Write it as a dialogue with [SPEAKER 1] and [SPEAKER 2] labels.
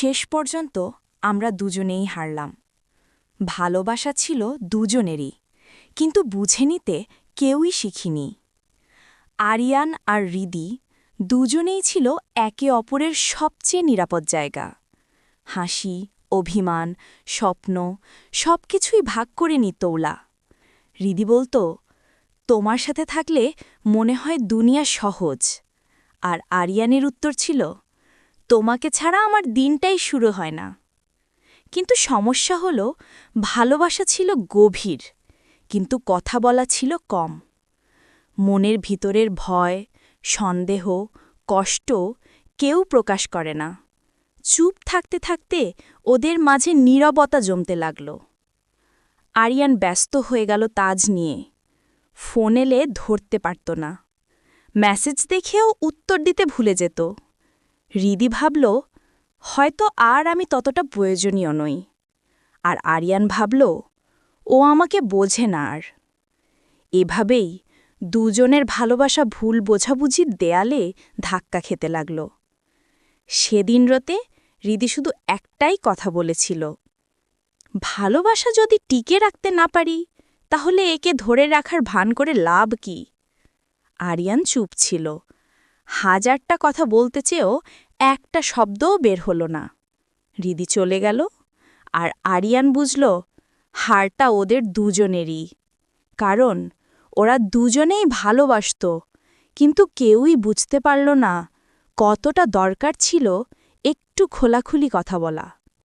[SPEAKER 1] শেষ পর্যন্ত আমরা দুজনেই হারলাম। ভালোবাসা ছিল দুজনেরই, কিন্তু বুঝে নিতে কেউই শিখিনি। আরিয়ান আর রিদি দুজনেই ছিল একে অপরের সবচেয়ে নিরাপদ জায়গা। হাসি, অভিমান, স্বপ্ন, সবকিছুই ভাগ করে নিত ওলা রিদি বলতো, তোমার সাথে থাকলে মনে হয় দুনিয়া সহজ। আর আরিয়ানের উত্তর ছিল তোমাকে ছাড়া আমার দিনটাই শুরু হয় না। কিন্তু সমস্যা হল, ভালোবাসা ছিল গভীর, কিন্তু কথা বলা ছিল কম। মনের ভিতরের ভয়, সন্দেহ, কষ্ট কেউ প্রকাশ করে না। চুপ থাকতে থাকতে ওদের মাঝে নীরবতা জমতে লাগল। আরিয়ান ব্যস্ত হয়ে গেল তাজ নিয়ে। ফোন এলে ধরতে পারত না। মেসেজ দেখেও উত্তর দিতে ভুলে যেত। রিদি ভাবল, হয়তো আর আমি ততটা প্রয়োজনীয় নই। আর আরিয়ান ভাবল, ও আমাকে বোঝে না আর। এভাবেই দুজনের ভালোবাসা ভুল বোঝাবুঝির দেয়ালে ধাক্কা খেতে লাগল। সেদিন রতে রিদি শুধু একটাই কথা বলেছিল, ভালোবাসা যদি টিকে রাখতে না পারি, তাহলে একে ধরে রাখার ভান করে লাভ কি? আরিয়ান চুপ ছিল হাজারটা কথা বলতে চেয়েও একটা শব্দও বের হলো না। রিদি চলে গেল আর আরিয়ান বুঝল, হারটা ওদের দুজনেরই। কারণ ওরা দুজনেই ভালোবাসত, কিন্তু কেউই বুঝতে পারল না কতটা দরকার ছিল একটু খোলাখুলি কথা বলা।